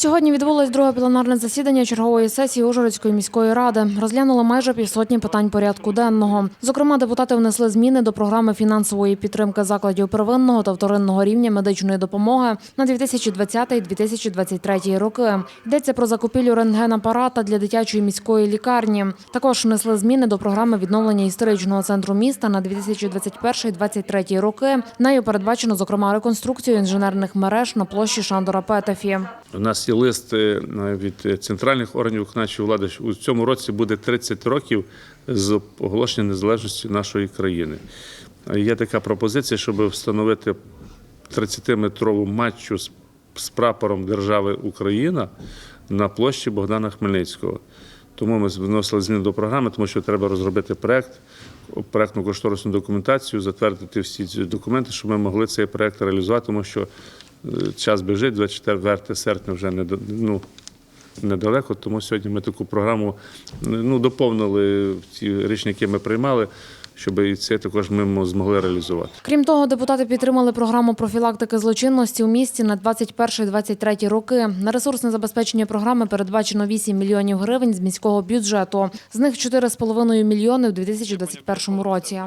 Сьогодні відбулось друге пленарне засідання чергової сесії Ужгородської міської ради. Розглянули майже півсотні питань порядку денного. Зокрема, депутати внесли зміни до програми фінансової підтримки закладів первинного та вторинного рівня медичної допомоги на 2020-2023 роки. Йдеться про закупівлю рентгенапарата для дитячої міської лікарні. Також внесли зміни до програми відновлення історичного центру міста на 2021-2023 роки. Нею передбачено зокрема реконструкцію інженерних мереж на площі Шандора Петефі. У нас є лист від центральних органів виконавчої влади. що У цьому році буде 30 років з оголошення незалежності нашої країни. Є така пропозиція, щоб встановити 30-метрову матчу з, прапором держави Україна на площі Богдана Хмельницького. Тому ми вносили зміни до програми, тому що треба розробити проект, проектну кошторисну документацію, затвердити всі ці документи, щоб ми могли цей проект реалізувати, тому що час біжить, 24 серпня вже не, ну, недалеко, тому сьогодні ми таку програму ну, доповнили ті рішення, які ми приймали, щоб і це також ми змогли реалізувати. Крім того, депутати підтримали програму профілактики злочинності у місті на 21-23 роки. На ресурсне забезпечення програми передбачено 8 мільйонів гривень з міського бюджету. З них 4,5 мільйони у 2021 році.